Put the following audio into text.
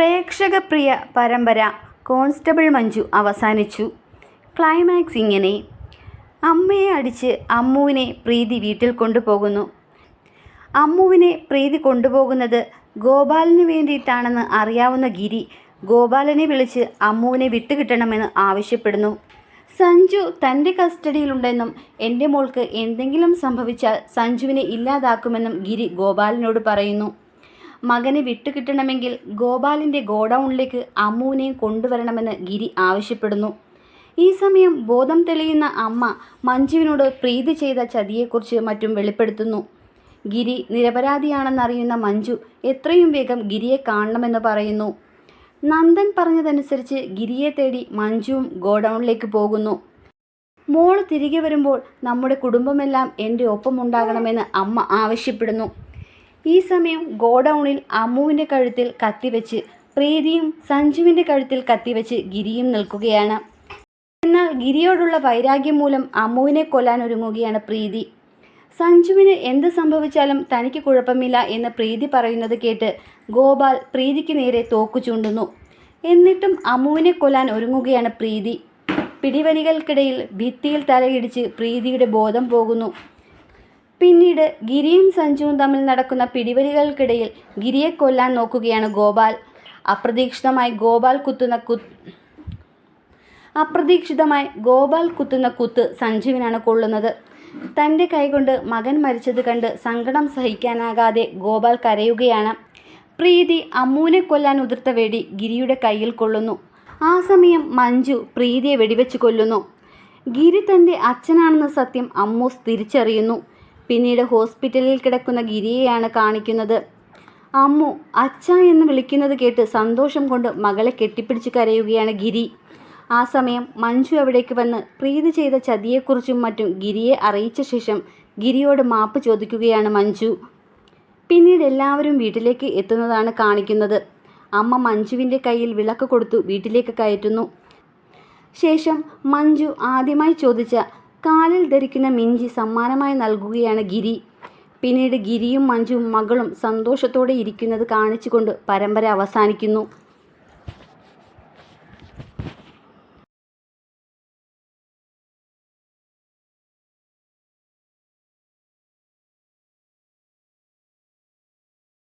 പ്രേക്ഷകപ്രിയ പരമ്പര കോൺസ്റ്റബിൾ മഞ്ജു അവസാനിച്ചു. ക്ലൈമാക്സ് ഇങ്ങനെ. അമ്മയെ അടിച്ച് അമ്മുവിനെ പ്രീതി വീട്ടിൽ കൊണ്ടുപോകുന്നു. അമ്മുവിനെ പ്രീതി കൊണ്ടുപോകുന്നത് ഗോപാലിന് വേണ്ടിയിട്ടാണെന്ന് അറിയാവുന്ന ഗിരി ഗോപാലനെ വിളിച്ച് അമ്മുവിനെ വിട്ടുകിട്ടണമെന്ന് ആവശ്യപ്പെടുന്നു. സഞ്ജു തന്റെ കസ്റ്റഡിയിലുണ്ടെന്നും എന്റെ മോൾക്ക് എന്തെങ്കിലും സംഭവിച്ചാൽ സഞ്ജുവിനെ ഇല്ലാതാക്കുമെന്നും ഗിരി ഗോപാലിനോട് പറയുന്നു. മകനെ വിട്ടുകിട്ടണമെങ്കിൽ ഗോപാലിന്റെ ഗോഡൗണിലേക്ക് അമ്മുവിനെയും കൊണ്ടുവരണമെന്ന് ഗിരി ആവശ്യപ്പെടുന്നു. ഈ സമയം ബോധം തെളിയുന്ന അമ്മ മഞ്ജുവിനോട് പ്രീതി ചെയ്ത ചതിയെക്കുറിച്ച് മറ്റും വെളിപ്പെടുത്തുന്നു. ഗിരി നിരപരാധിയാണെന്നറിയുന്ന മഞ്ജു എത്രയും വേഗം ഗിരിയെ കാണണമെന്ന് പറയുന്നു. നന്ദൻ പറഞ്ഞതനുസരിച്ച് ഗിരിയെ തേടി മഞ്ജുവും ഗോഡൗണിലേക്ക് പോകുന്നു. മോൾ തിരികെ വരുമ്പോൾ നമ്മുടെ കുടുംബമെല്ലാം എന്റെ ഒപ്പമുണ്ടാകണമെന്ന് അമ്മ ആവശ്യപ്പെടുന്നു. ഈ സമയം ഗോഡൗണിൽ അമ്മുവിന്റെ കഴുത്തിൽ കത്തിവെച്ച് പ്രീതിയും സഞ്ജുവിന്റെ കഴുത്തിൽ കത്തിവെച്ച് ഗിരിയും നിൽക്കുകയാണ്. എന്നാൽ ഗിരിയോടുള്ള വൈരാഗ്യം മൂലം അമ്മുവിനെ കൊല്ലാൻ ഒരുങ്ങുകയാണ് പ്രീതി. സഞ്ജുവിന് എന്ത് സംഭവിച്ചാലും തനിക്ക് കുഴപ്പമില്ല എന്ന് പ്രീതി പറയുന്നത് കേട്ട് ഗോപാൽ പ്രീതിക്ക് നേരെ തോക്കു ചൂണ്ടുന്നു. എന്നിട്ടും അമ്മുവിനെ കൊല്ലാൻ ഒരുങ്ങുകയാണ് പ്രീതി. പിടിവലികൾക്കിടയിൽ ഭിത്തിയിൽ തലയിടിച്ച് പ്രീതിയുടെ ബോധം പോകുന്നു. പിന്നീട് ഗിരിയും സഞ്ജുവും തമ്മിൽ നടക്കുന്ന പിടിവലികൾക്കിടയിൽ ഗിരിയെ കൊല്ലാൻ നോക്കുകയാണ് ഗോപാൽ. അപ്രതീക്ഷിതമായി ഗോപാൽ കുത്തുന്ന കുത്ത് അപ്രതീക്ഷിതമായി ഗോപാൽ കുത്തുന്ന കുത്ത് സഞ്ജുവിനാണ് കൊള്ളുന്നത്. തന്റെ കൈകൊണ്ട് മകൻ മരിച്ചത് കണ്ട് സങ്കടം സഹിക്കാനാകാതെ ഗോപാൽ കരയുകയാണ്. പ്രീതി അമ്മൂനെ കൊല്ലാൻ ഉതിർത്ത വെടി ഗിരിയുടെ കയ്യിൽ കൊള്ളുന്നു. ആ സമയം മഞ്ജു പ്രീതിയെ വെടിവെച്ച് കൊല്ലുന്നു. ഗിരി തന്റെ അച്ഛനാണെന്ന സത്യം അമ്മൂസ് തിരിച്ചറിയുന്നു. പിന്നീട് ഹോസ്പിറ്റലിൽ കിടക്കുന്ന ഗിരിയെയാണ് കാണിക്കുന്നത്. അമ്മു അച്ഛ എന്ന് വിളിക്കുന്നത് കേട്ട് സന്തോഷം കൊണ്ട് മകളെ കെട്ടിപ്പിടിച്ച് കരയുകയാണ് ഗിരി. ആ സമയം മഞ്ജു അവിടേക്ക് വന്ന് പ്രീതി ചെയ്ത ചതിയെക്കുറിച്ചും മറ്റും ഗിരിയെ അറിയിച്ച ശേഷം ഗിരിയോട് മാപ്പ് ചോദിക്കുകയാണ് മഞ്ജു. പിന്നീട് എല്ലാവരും വീട്ടിലേക്ക് എത്തുന്നതാണ് കാണിക്കുന്നത്. അമ്മ മഞ്ജുവിന്റെ കയ്യിൽ വിളക്ക് കൊടുത്തു വീട്ടിലേക്ക് കയറ്റുന്നു. ശേഷം മഞ്ജു ആദ്യമായി ചോദിച്ച കാലിൽ ധരിക്കുന്ന മിഞ്ചി സമ്മാനമായി നൽകുകയാണ് ഗിരി. പിന്നീട് ഗിരിയും മഞ്ജുവും മകളും സന്തോഷത്തോടെ ഇരിക്കുന്നത് കാണിച്ചുകൊണ്ട് പരമ്പര അവസാനിക്കുന്നു.